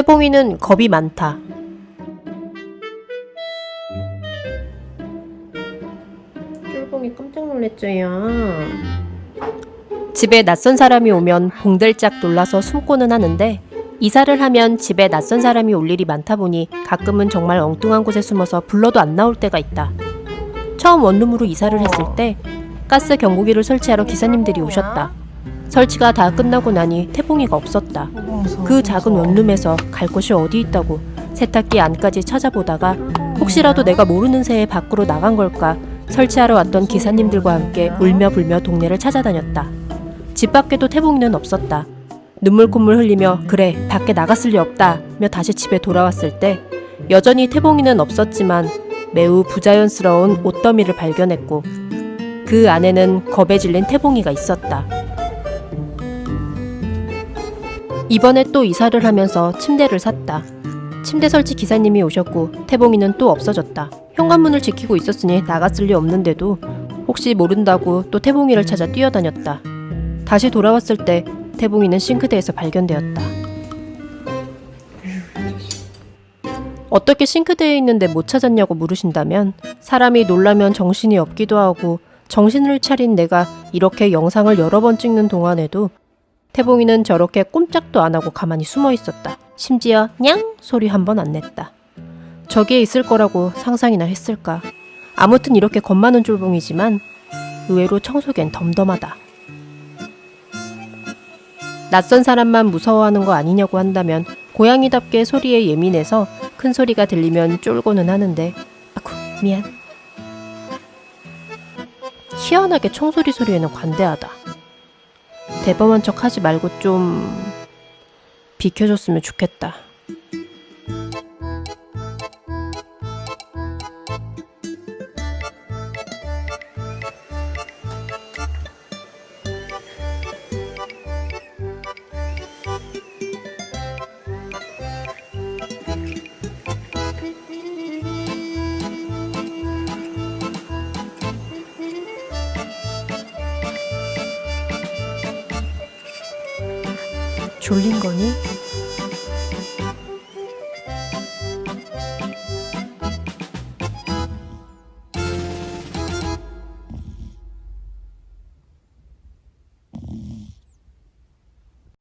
태봉이는 겁이 많다. 쫄봉이 깜짝 놀랐죠요. 집에 낯선 사람이 오면 봉들짝 놀라서 숨고는 하는데 이사를 하면 집에 낯선 사람이 올 일이 많다 보니 가끔은 정말 엉뚱한 곳에 숨어서 불러도 안 나올 때가 있다. 처음 원룸으로 이사를 했을 때 가스 경고기를 설치하러 기사님들이 오셨다. 설치가 다 끝나고 나니 태봉이가 없었다. 그 작은 원룸에서 갈 곳이 어디 있다고 세탁기 안까지 찾아보다가 혹시라도 내가 모르는 새에 밖으로 나간 걸까 설치하러 왔던 기사님들과 함께 울며 불며 동네를 찾아다녔다. 집 밖에도 태봉이는 없었다. 눈물 콧물 흘리며 그래 밖에 나갔을 리 없다며 다시 집에 돌아왔을 때 여전히 태봉이는 없었지만 매우 부자연스러운 옷더미를 발견했고 그 안에는 겁에 질린 태봉이가 있었다. 이번에 또 이사를 하면서 침대를 샀다. 침대 설치 기사님이 오셨고 태봉이는 또 없어졌다. 현관문을 지키고 있었으니 나갔을 리 없는데도 혹시 모른다고 또 태봉이를 찾아 뛰어다녔다. 다시 돌아왔을 때 태봉이는 싱크대에서 발견되었다. 어떻게 싱크대에 있는데 못 찾았냐고 물으신다면 사람이 놀라면 정신이 없기도 하고 정신을 차린 내가 이렇게 영상을 여러 번 찍는 동안에도 태봉이는 저렇게 꼼짝도 안 하고 가만히 숨어 있었다. 심지어 냥 소리 한 번 안 냈다. 저기에 있을 거라고 상상이나 했을까. 아무튼 이렇게 겁 많은 쫄봉이지만 의외로 청소기엔 덤덤하다. 낯선 사람만 무서워하는 거 아니냐고 한다면 고양이답게 소리에 예민해서 큰 소리가 들리면 쫄고는 하는데 아쿠 미안. 희한하게 총소리 소리에는 관대하다. 대범한 척 하지 말고 좀 비켜줬으면 좋겠다. 졸린 거니?